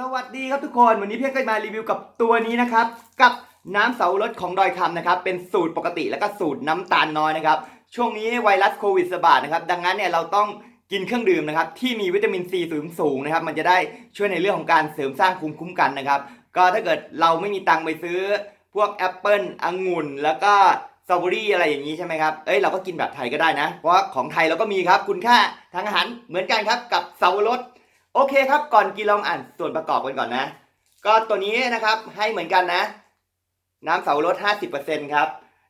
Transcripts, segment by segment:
สวัสดีครับทุกคนวันนี้เพียงก็มารีวิวกับตัวนี้นะครับ กับน้ำเสารสของดอยคำนะครับ เป็นสูตรปกติแล้วก็สูตรน้ำตาลน้อยนะครับ ช่วงนี้ไวรัสโควิดระบาดนะครับ ดังนั้นเนี่ยเราต้องกินเครื่องดื่มนะครับที่มีวิตามินซีสูงสูงนะครับ มันจะได้ช่วยในเรื่องของการเสริมสร้างภูมิคุ้มกันนะครับ ก็ถ้าเกิดเราไม่มีตังค์ไปซื้อ พวกแอปเปิลองุ่น แล้วก็สตรอเบอรี่อะไรอย่างนี้ใช่ไหมครับ เอ้ยเราก็กินแบบไทยก็ได้นะ เพราะของไทยเราก็มีครับ คุณค่าทางอาหารเหมือนกันครับกับเสาวรส โอเคครับก่อนกินลองอ่านส่วนประกอบกันก่อนนะ ก็ตัวนี้นะครับให้เหมือนกันนะ น้ำเสารส50%ครับ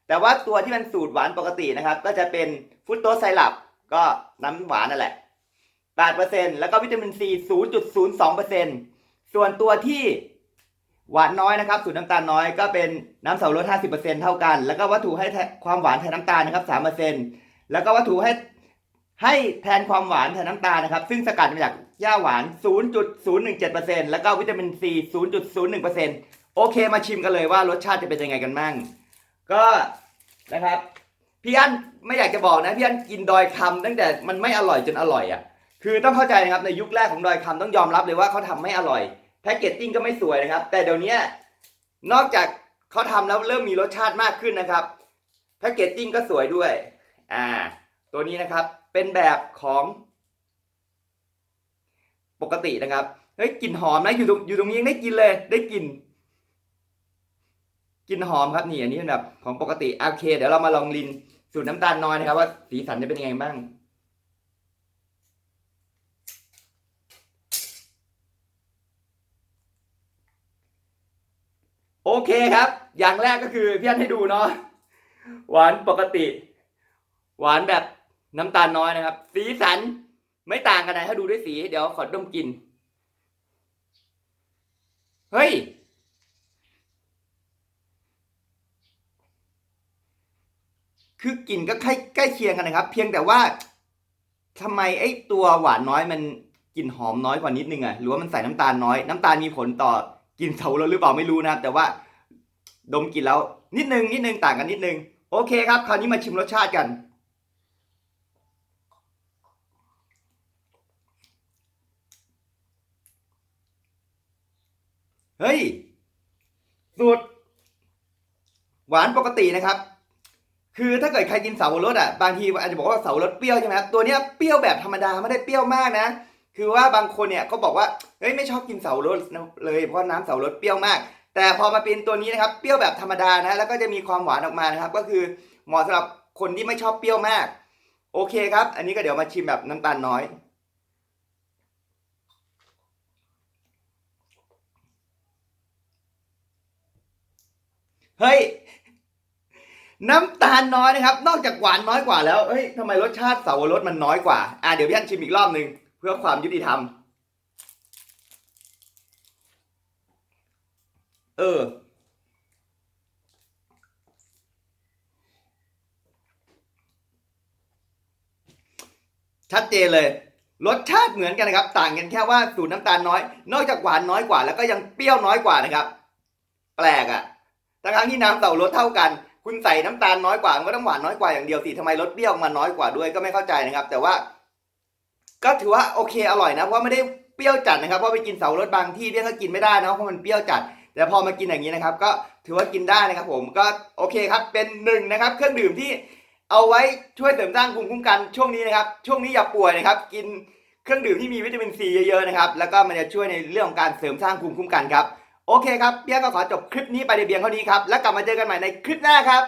แต่ว่าตัวที่มันสูตรหวานปกตินะครับ ก็จะเป็นฟุตโตสไซรัปก็น้ำหวานนั่นแหละ 8%แล้วก็วิตามินซี0.02%ส่วนตัวที่หวานน้อยนะครับสูตรน้ำตาลน้อยก็เป็นน้ำเสารส50%เท่ากัน แล้วก็วัตถุให้ความหวานแทนน้ำตาลนะครับ3%แล้วก็วัตถุให้ ให้แทนความหวานแทนน้ำตาลนะครับ ซึ่งสกัดมาจากหญ้าหวาน 0.017%แล้วก็วิตามินซี 0.01%โอเคมาชิมกันเลยว่ารสชาติจะเป็นยังไงกันบ้าง ก็นะครับพี่อั้นไม่อยากจะบอกนะพี่อั้นกินดอยคำตั้งแต่มันไม่อร่อยจนอร่อยอะ่ะ คือต้องเข้าใจนะครับในยุคแรกของดอยคำต้องยอมรับเลยว่าเขาทำไม่อร่อยแพ็กเกจจิ้งก็ไม่สวยนะครับ แต่เดี๋ยวนี้นอกจากเขาทำแล้วเริ่มมีรสชาติมากขึ้นนะครับแพ็กเกจจิ้งก็สวยด้วย อ่า ตัวนี้นะครับ เป็นแบบของปกตินะครับเฮ้ยกลิ่นหอมนะอยู่ตรงอยู่ตรงนี้ยังได้กินเลยได้กลิ่นกลิ่นหอมครับนี่อันนี้เป็นแบบของปกติโอเค เดี๋ยวเรามาลองลินสูตรน้ำตาลน้อยนะครับ ว่าสีสันจะเป็นยังไงบ้าง โอเคครับ อย่างแรกก็คือพี่อันให้ดูเนาะหวานปกติ หวานแบบ น้ำตาลน้อยนะครับ สีสันไม่ต่างกันนะถ้าดูด้วยสี เดี๋ยวขอดมกลินเฮ้ย คือกลิ่นก็ใกล้ใกล้เคียงกันนะครับ เพียงแต่ว่าทำไมไอ้ตัวหวานน้อยมันกลิ่นหอมน้อยกว่านิดนึงอะหรือว่ามันใส่น้ำตาลน้อย น้ำตาลมีผลต่อกลิ่นเสารสหรือเปล่าไม่รู้นะครับ แต่ว่าดมกลิ่นแล้วนิดนึงนิดนึงต่างกันนิดนึง โอเคครับ คราวนี้มาชิมรสชาติกัน เฮ้ย สูตร หวานปกตินะครับ คือถ้าเกิดใครกินเสาวรสอะบางทีอาจจะบอกว่าเสาวรสเปรี้ยวใช่ไหมครับตัวเนี้ยเปรี้ยวแบบธรรมดาไม่ได้เปรี้ยวมากนะ คือว่าบางคนเนี่ยเขาบอกว่าเฮ้ยไม่ชอบกินเสาวรสเลยเพราะน้ำเสาวรสเปรี้ยวมาก แต่พอมาเป็นตัวนี้นะครับเปรี้ยวแบบธรรมดานะแล้วก็จะมีความหวานออกมานะครับ ก็คือเหมาะสำหรับคนที่ไม่ชอบเปรี้ยวมาก โอเคครับ อันนี้ก็เดี๋ยวมาชิมแบบน้ำตาลน้อย เฮ้ย น้ำตาลน้อยนะครับ นอกจากหวานน้อยกว่าแล้วเฮ้ยทำไมรสชาติเสาวรสมันน้อยกว่า อะเดี๋ยวพี่อันชิมอีกรอบหนึ่งเพื่อความยุติธรรม เออ ชัดเจนเลยรสชาติเหมือนกันนะครับ ต่างกันแค่ว่าสูตรน้ำตาลน้อย นอกจากหวานน้อยกว่า แล้วก็ยังเปรี้ยวน้อยกว่านะครับ แปลกอะ่ะ ทั้งๆที่น้ำเต่ารสเท่ากัน คุณใส่น้ำตาลน้อยกว่าก็ต้องหวานน้อยกว่าอย่างเดียวสิทำไมรสเปรี้ยวมาน้อยกว่าด้วยก็ไม่เข้าใจนะครับ แต่ว่า ก็ถือว่าโอเคอร่อยนะเพราะไม่ได้เปรี้ยวจัดนะครับเพราะไปกินเสารสบางที่เนี่ยก็กินไม่ได้นะเพราะมันเปรี้ยวจัดแต่พอมากินอย่างนี้นะครับ ก็ถือว่ากินได้นะครับ ผมก็โอเคครับ เป็นหนึ่งนะครับ เครื่องดื่มที่เอาไว้ช่วยเสริมสร้างภูมิคุ้มกันช่วงนี้นะครับ ช่วงนี้อย่าป่วยนะครับ กินเครื่องดื่มที่มีวิตามินซีเยอะๆนะครับ แล้วก็มันจะช่วยในเรื่องของการเสริมสร้างภูมิคุ้มกันครับ โอเคครับเบียกก็ขอจบคลิปนี้ไปในเบียงเท่านี้ครับ แล้วกลับมาเจอกันใหม่ในคลิปหน้าครับ